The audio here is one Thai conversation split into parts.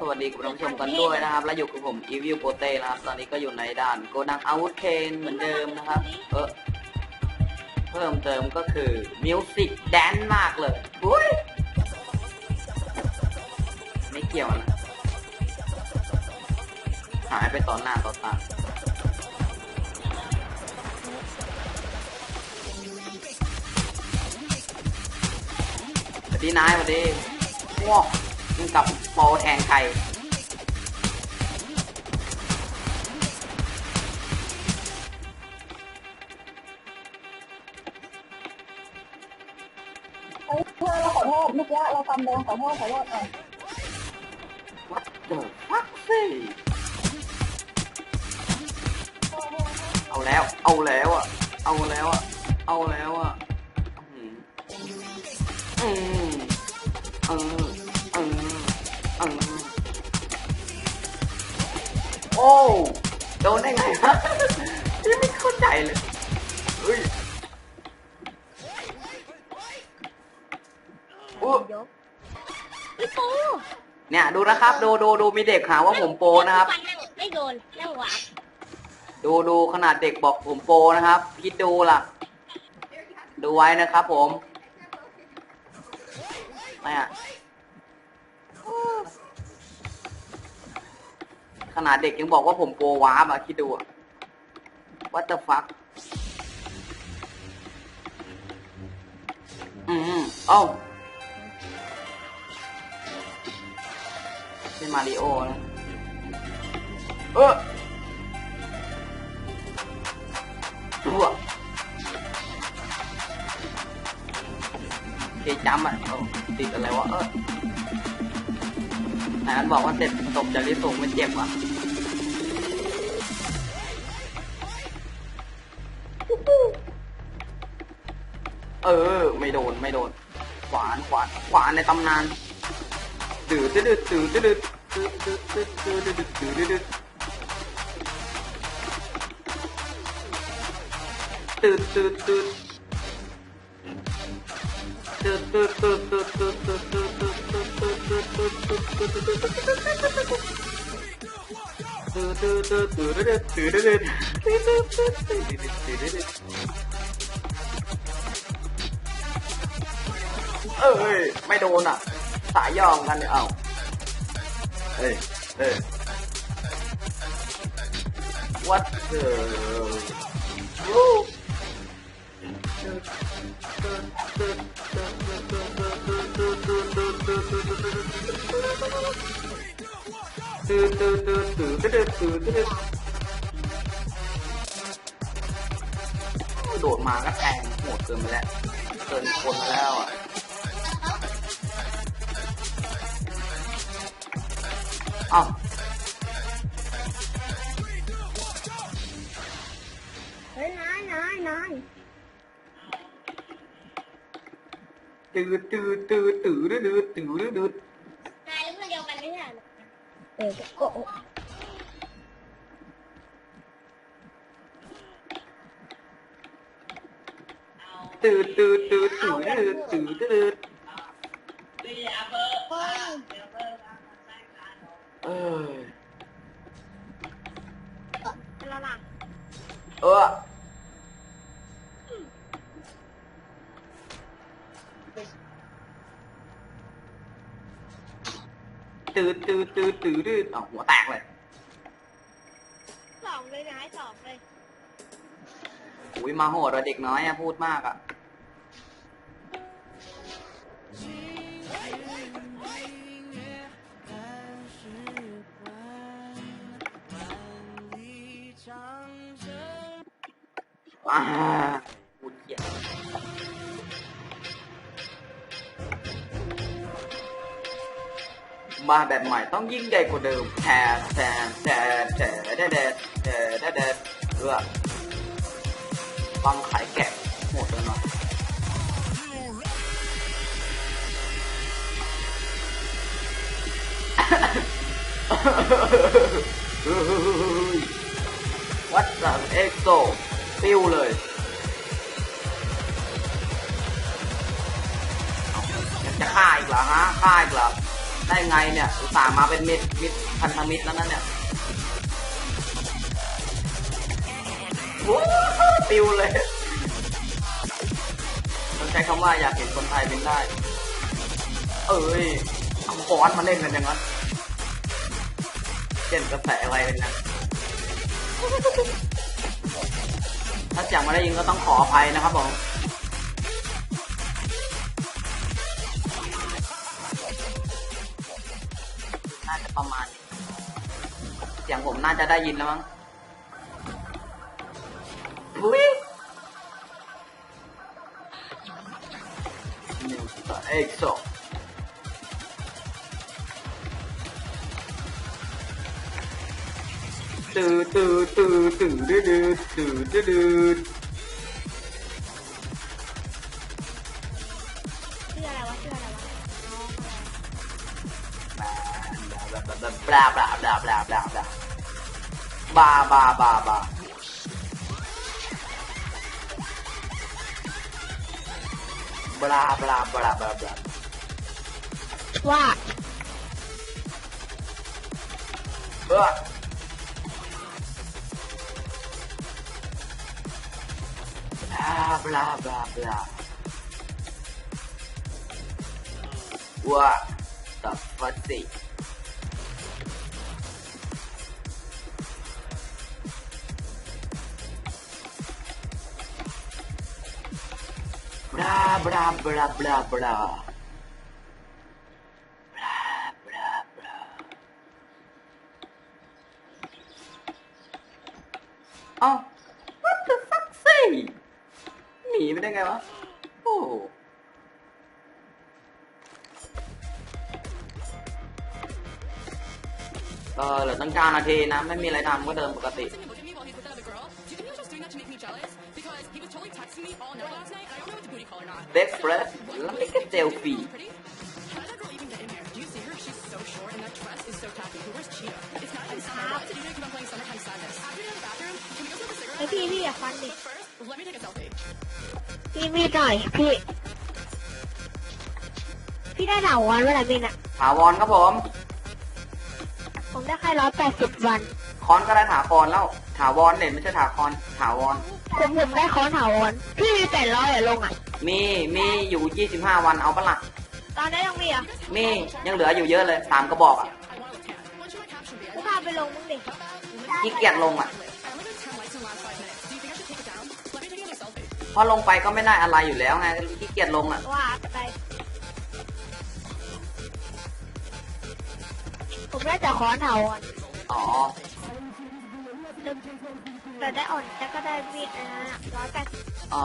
สวัสดีคุณผู้ชมกันด้วยนะครับ และอยู่กับผมอีวิวโปเต้นะครับ ตอนนี้ก็อยู่ในด่านโกดังอาวุธเคนเหมือนเดิมนะครับ เออเพิ่มเติมก็คือมิวสิกแดนมากเลยอุ้ยไม่เกี่ยวนะหายไปต่อหน้าต่อตาสวัสดีนายสวัสดีว้าว กับโปรแทงไก่เฮ้ยเพื่อนเราขอโทษเมื่อกี้เราทำเดินขอโทษขอโทษอะวัดเดอะฟักซี่เอาแล้ว เอาแล้วอะ เอาแล้วอะ เอาแล้วอะ อืมอืม โอ้โดนได้ไงฮะยังไม่เข้าใจเลยเฮ้ยอุ๊ยยกไม่โปเนี่ยดูนะครับ ดูดูดูมีเด็กหาว่าผมโปรนะครับ ฟันนั่งไม่โดนนั่งหวาดดูดูขนาดเด็กบอกผมโปรนะครับ คิดดูล่ะ ดูไว้นะครับผมไม่อะ ขนาดเด็กยังบอกว่าผมโปรวาร์ปอะคิดดูอะ what the fuck อืมเอ้าเป็นมาริโอนะเออรั่วเจจำอะติดอะไรวะเออ ไหนมันบอกว่าเสร็จตบจากที่สูงมันเจ็บอะเออ ไม่โดนไม่โดน ขวานขวานขวานในตำนานตื่นตื่นตื่นตื่นตื่นตื่นตื่นตื่นตื่นตื่นตื่นตื่นตื่นตื่น เอ้ย ไม่โดนอะ สายย่องกันเนี่ยเอาเอ้ยเอ้ย what the Woo. ตื่ นตื่นตื่นตื่นตื่นตื่นตื่นโดดมาก็แทงโหดเกินไปแล้วเกินคนมาแล้วอะเอ้าเฮ้ยนายนายนายตื่นตื่นตื่นตื่นตื่นตื่นตื่นน đều các cậu. Từ từ từ từ từ từ từ ờ ờ ตื่นตื่นตื่นเอตื่นตื่นตื่นตื่นตื่นอ้าหัวแตกเลยสองเลยนายสองเลยอุ้ยมาโหดอะเด็กน้อยอะพูดมากอะอ่า มาแบบใหม่ต้องยิ่งใหญ่กว่าเดิมแถมแถมแถมแถมแดดแดดแดดแดดเออฟังขายแกะหมดเลยเนาะวัดสังเอ็กโซปิ้วเลยจะฆ่าอีกเหรอฮะฆ่าอีกเหรอ ได้ไงเนี่ยอุตส่าห์มาเป็นมิตรมิตรพันธมิตรแล้วนั่นเนี่ยโอ้ปิวเลยต้องใช้คำว่าอยากเห็นคนไทยเป็นได้ เอ้ยเอาคอนมาเล่นกันย่างนั้นเล่นกระแสอะไรเป็นนั้นถ้าเสียงม่ได้ยินก็ต้องขออภัยนะครับผม น่าจะได้ยินแล้วมั้งอุ้ยนิวสตาร์เอ็กโซตื่นตื่นตื่นตื่นดื้อดื้อตื่นดื้อดื้อชื่ออะไรวะชื่ออะไรวะน้องอะไร บลาบลาบลาบลาบลาบลา Ba ba ba ba. Blah blah blah blah blah. What? Ugh. Blah blah blah blah. What the fuck? บลาบลาบลาบลาบลาบลาบลาเอ้า what the fuck say หนีไปได้ไงวะ โอ้เออเหลือตั้งเก้านาทีนะ ไม่มีอะไรทำก็เดินปกติ Best breath, like a selfie. Hey, Pee Wee, have fun. Let me take a selfie. Pee Wee, die. Pee. พี่ได้ถาวรเมื่อไหร่บินอะถาวรครับผม ผมได้แค่ร้อยแปดสิบวัน คอนก็ได้ถาคอนแล้ว ถาวรเนี่ยไม่ใช่ถาคอน ถาวร ผมผมได้ค้อนถาวรพี่มีแปดร้อยอะลงอะ มีมีอยู่ 25 วันเอาปะล่ะตอนนี้ยังมีอะมียังเหลืออยู่เยอะเลยสามกระบอกอะ I want to look tan. What should my caption be? I กูพาไปลงมึงดิขี้เกียจลงอะ I only got 10 likes in the last 5 minutes. Do you think I should take it down? Let me take another selfie. เพราะลงไปก็ไม่ได้อะไรอยู่แล้วไงขี้เกียจลงอะว่าไปผมได้แต่ค้อนถาวรอ๋อ แต่ได้อ่อนแต่ก็ได้มีดอันนั้นร้อยแปดอ๋อ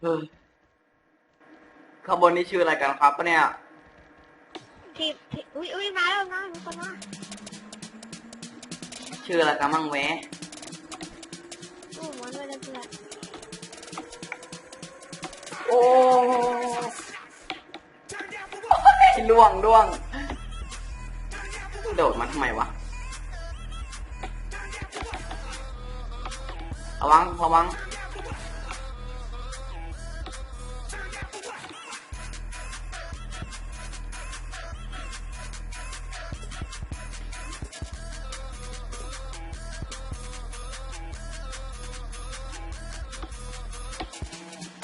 เฮ้ยข้างบนนี้ชื่ออะไรกันครับเนี่ยทีทีอุ้ยอุ้ยมาแล้วนะมีคนมาชื่ออะไรกันมั่งแวะโอ้มันไม่ได้เพื่อนโอ้ย ล่วงล่วง โดดมาทำไมวะ ระวังระวัง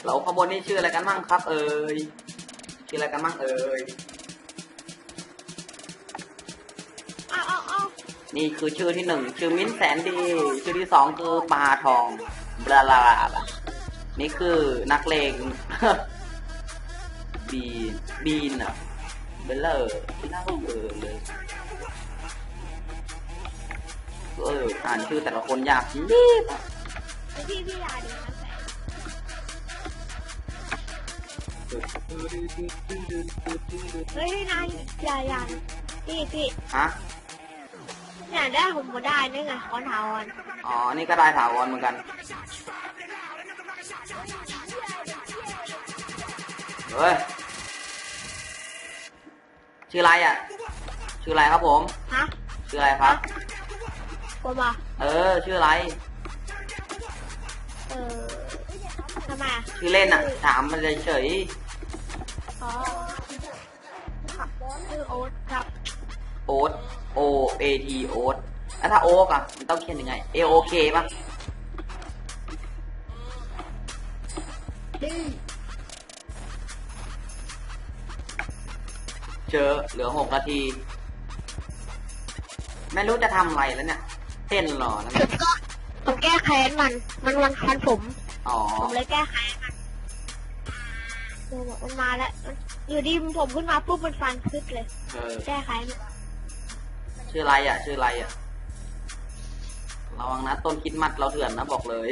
เราขบวนนี้ชื่ออะไรกันมั่งครับ เอ่ยชื่ออะไรกันมั่งเอ่ย นี่คือชื่อที่หนึ่งชื่อมิ้นแสนดี ชื่อที่สองคือปลาทองบลาลาบะนี่คือนักเลงบีบีนอะเบลเลอร์เล่าเออเลยเอออ่านชื่อแต่ละคนยากจริงพี่พี่ยาดีนะเฮ้ยนายยายาพี่พี่ฮะ นี่ยได้ผมมาได้นี่ไงคอนถาวรอ๋อ นี่ก็ได้ถาวรเหมือนกันเฮ้ยชื่ออะไรอะ ชื่ออะไรครับผม ฮะชื่ออะไรครับ ผมอะเออ ชื่ออะไร เออทำไมชื่อเล่นอะ ถามมันเฉยอ๋อครับชื่อโอ๊ตครับ โอ๊ต O A T โอ๊ตแล้วถ้าโอ๊กอะมันต้องเขียนยังไง A O K ป่ะเจอเหลือหกนาที ไม่รู้จะทำอะไรแล้วเนี่ยเต้นหล่อแล้วผมก็ผมแก้แค้นมัน มันวันคันผม อ๋อ ผมเลยแก้แค้นมันโอ้โหมันมาแล้วมันอยู่ดีผมขึ้นมาปุ๊บมันฟันคึกเลยเออแก้แค้น ชื่ออะไรอะ ชื่ออะไรอะระวังนะต้นคิดมัดเราเถื่อนนะบอกเลย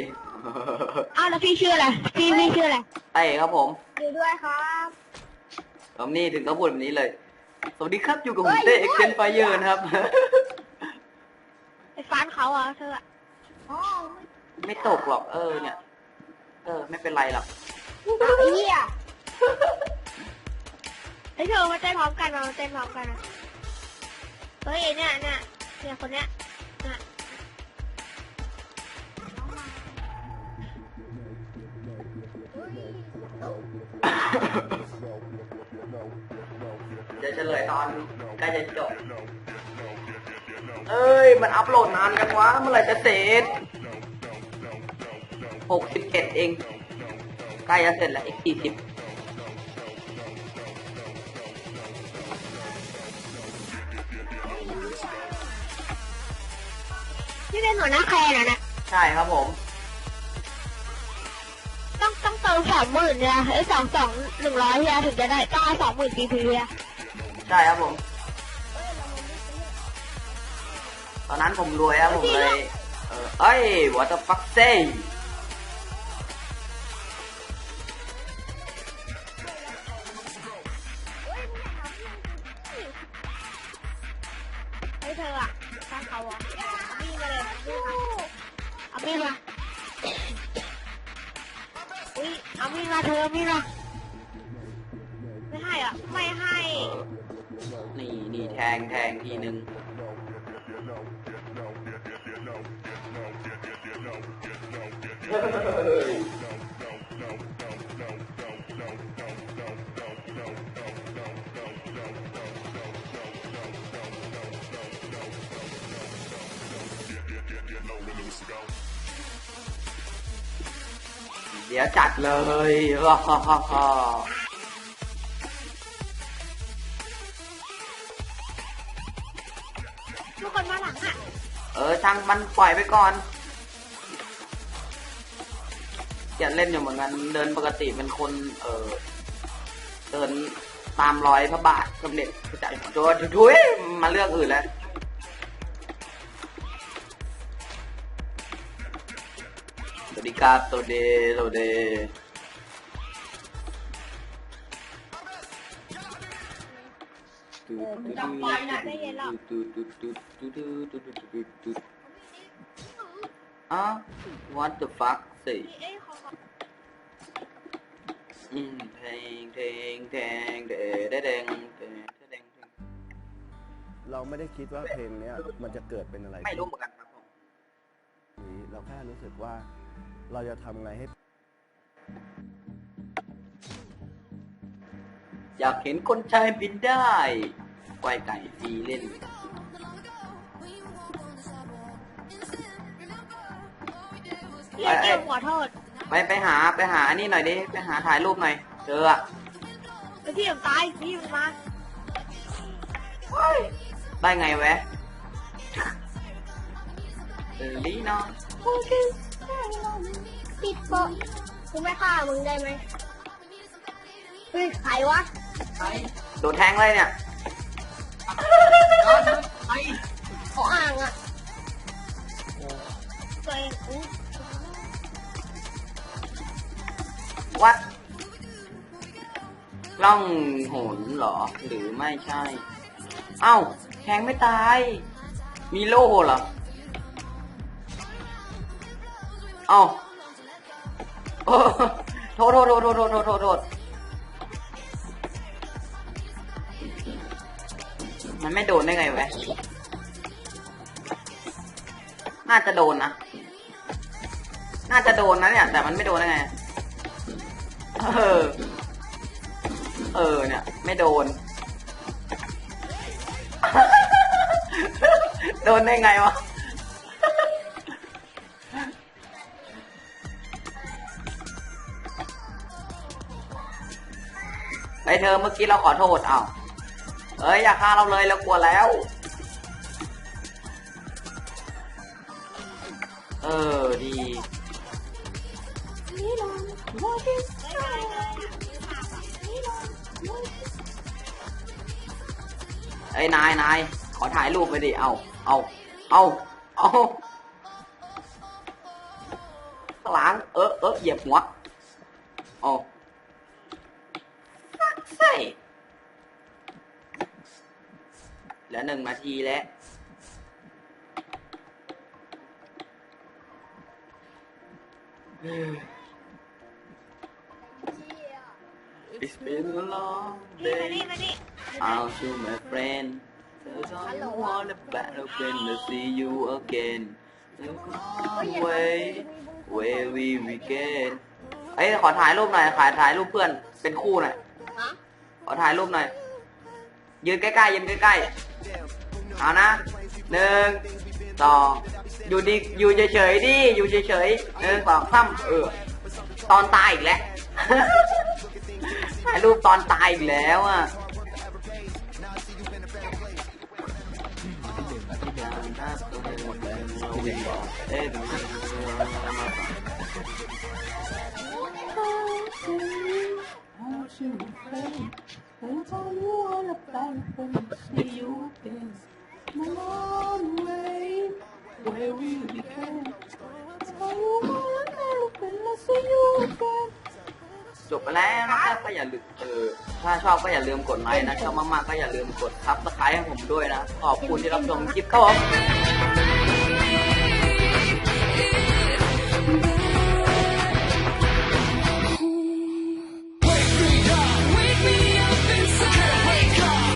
อ้าวแล้วพี่ชื่ออะไร พี่พี่ชื่ออะไรเต้ครับผมอยู่ด้วยครับผมนี่ถึงก็พูดแบบนี้เลย สวัสดีครับอยู่กับผมเต้เอ็กเซนไฟเยอร์นะครับ ไปฟันเขาเหรอะเธออะอ๋อไม่ตกหรอกเออเนี่ย เออ ไม่เป็นไรหรอกไอ้เหี้ยเฮ้ยเธอมาเต้นพร้อมกันมาเต้นพร้อมกันนะ เฮ้ยเนี่ยเนี่ยเนี่ยคนเนี้ยเนี่ยเดี๋ยวเฉลยตอนใกล้จะจบ เอ้ย มันอัพโหลดนานกันวะ เมื่อไหร่จะเสร็จหกสิบเอ็ดเอง ใกล้จะเสร็จแล้วอีกสี่สิบ นี่เป็นหัวหน้าแคร์นะนะใช่ครับผม ต้องต้องเติมสองหมื่นเนี่ยเอ้ยสองสองหนึ่งร้อยเนี่ยถึงจะได้ต้องสองหมื่นซีพีเนี่ยใช่ครับผม ตอนนั้นผมรวยครับผมเลย เออเอ้ย what the fuck say เฮ้ เดี๋ยวจัดเลยฮ่าฮ่าฮ่าฮ่าทุกคนมาหลังอะ เออช่างมันปล่อยไปก่อน จะเล่นอยู่เหมือนกันเดินปกติเป็นคนเออเดินตามรอยพระบาทสมเด็จพระเจ้าอยู่หัวทุยมาเรื่องอื่นแล้วสวัสดีครับสวัสดีสวัสดีอ้าว what the fuck สิเอ้ยขอขออืม เพลงเพลงเพลงเดเดเดงเดเดเดงเราไม่ได้คิดว่าเพลงเนี้ยมันจะเกิดเป็นอะไรไม่รู้เหมือนกันครับผมนี้เราแค่รู้สึกว่าเราจะทำไงให้ อยากเห็นคนชายบินได้ควายไก่ตีเล่น เรียกเกี่ยวขอโทษ ไปไปหาไปหาอันนี้หน่อยดิไปหาถ่ายรูปหน่อยเจออะไปพี่ผมตายพี่มันมาได้ไงแวะเออลีเนาะปิดโปะกูไม่ฆ่ามึงได้ไหมเฮ้ยใครวะโดนแทงเลยเนี่ยเขาอ่างอะตัวเอง วัดล่องหนเหรอ หรือไม่ใช่ เอ้าแทงไม่ตาย มีโล่เหรอ เอ้าโทษโทษโทษโทษโทษโทษโทษมันไม่โดนได้ไงวะ น่าจะโดนนะ น่าจะโดนนะเนี่ย แต่มันไม่โดนได้ไง เออ เออเนี่ย ไม่โดน โดนได้ไงวะไปเธอเมื่อกี้เราขอโทษเอาเอ้ยอย่าฆ่าเราเลยเรากลัวแล้ว เออดี เอ้ยนายนายขอถ่ายรูปไปดิ เอา เอา เอา เอาข้างหลังเออเออเหยียบหัวเอาฟักใส่เหลือหนึ่งนาทีแล้ว It's been a long นี่มา day นี่มานี่ I'll show my friend Cause I don't wanna battle when I see you again The Way, where we begin เอ้ยขอถ่ายรูปหน่อย ขอถ่ายรูปเพื่อน เป็นคู่หน่อย ขอถ่ายรูปหน่อย ยืนใกล้ๆยืนใกล้ๆ เอานะหนึ่งสองอยู่ดิอยู่เฉยๆดิ อยู่เฉยๆหนึ่งสองสามเออ ตอนตายอีกแล้วถ่ายรูปตอนตายอีกแล้วอะ จบไปแล้วนะครับก็อย่าลืมเออถ้าชอบก็อย่าลืมกดไลค์นะชอบมากๆก็อย่าลืมกดซับสไครต์ให้ผมด้วยนะ ขอบคุณที่รับชมคลิปครับผม